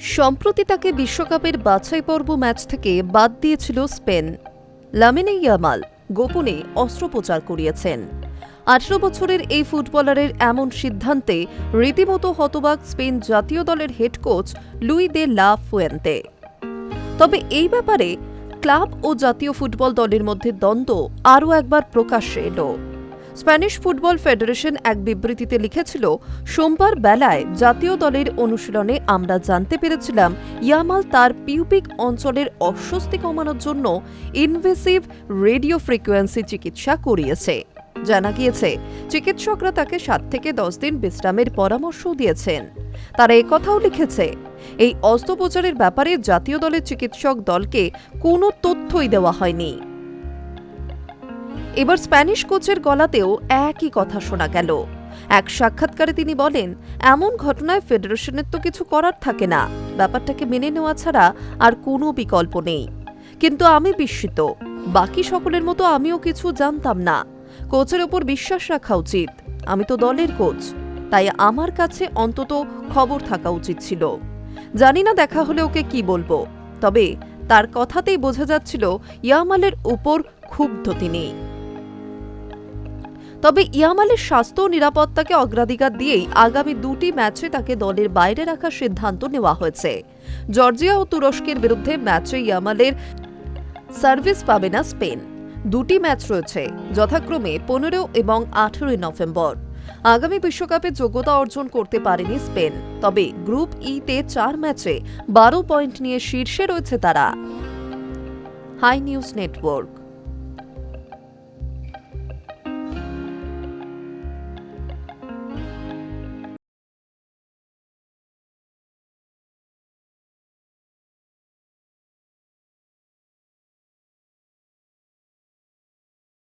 সম্প্রতি তাকে বিশ্বকাপের বাছাই পর্ব ম্যাচ থেকে বাদ দিয়েছিল স্পেন। লামিনে ইয়ামাল গোপনে অস্ত্রোপচার করিয়েছেন। আঠেরো বছরের এই ফুটবলারের এমন সিদ্ধান্তে রীতিমতো হতবাক স্পেন জাতীয় দলের হেড কোচ লুই দে লা ফুয়েন্তে। তবে এই ব্যাপারে ক্লাব ও জাতীয় ফুটবল দলের মধ্যে দ্বন্দ্ব আরও একবার প্রকাশ্যে এলো। স্প্যানিশ ফুটবল ফেডারেশন এক বিবৃতিতে লিখেছিল, সোমবার বেলায় জাতীয় দলের অনুশীলনে আমরা জানতে পেরেছিলাম ইয়ামাল তার পিউপিক অঞ্চলের অস্বস্তি কমানোর জন্য ইনভেসিভ রেডিও ফ্রিকোয়েন্সি চিকিৎসা করিয়েছে। জানা গিয়েছে, চিকিৎসকরা তাকে সাত থেকে দশ দিন বিশ্রামের পরামর্শ দিয়েছেন। তারা একথাও লিখেছে, এই অস্ত্রোপচারের ব্যাপারে জাতীয় দলের চিকিৎসক দলকে কোনো তথ্যই দেওয়া হয়নি। এবার স্প্যানিশ কোচের গলাতেও একই কথা শোনা গেল। এক সাক্ষাৎকারে তিনি বলেন, এমন ঘটনায় ফেডারেশনের তো কিছু করার থাকে না। ব্যাপারটাকে মেনে নেওয়া ছাড়া আর কোনো বিকল্প নেই। কিন্তু আমি বিস্মিত। বাকি সকলের মতো আমিও কিছু জানতাম না। কোচের ওপর বিশ্বাস রাখা উচিত। আমি তো দলের কোচ। তাই আমার কাছে অন্তত খবর থাকা উচিত ছিল। জানি না দেখা হলে ওকে কি বলব। তবে তার কথাতেই বোঝা যাচ্ছিল, ইয়ামালের উপর ক্ষুব্ধ তিনি। তবে ইয়ামালের স্বাস্থ্য ও নিরাপত্তাকে অগ্রাধিকার দিয়েই আগামী দুটি ম্যাচে তাকে দলের বাইরে রাখার সিদ্ধান্ত নেওয়া হয়েছে। জর্জিয়া ও তুরস্কের বিরুদ্ধে ম্যাচে ইয়ামালের সার্ভিস পাবে না স্পেন। দুটি ম্যাচ রয়েছে, যথাক্রমে পনেরো এবং আঠেরোই নভেম্বর। আগামী বিশ্বকাপে যোগ্যতা অর্জন করতে পারেনি স্পেন, তবে গ্রুপ ইতে চার ম্যাচে বারো পয়েন্ট নিয়ে শীর্ষে রয়েছে তারা। High News Network.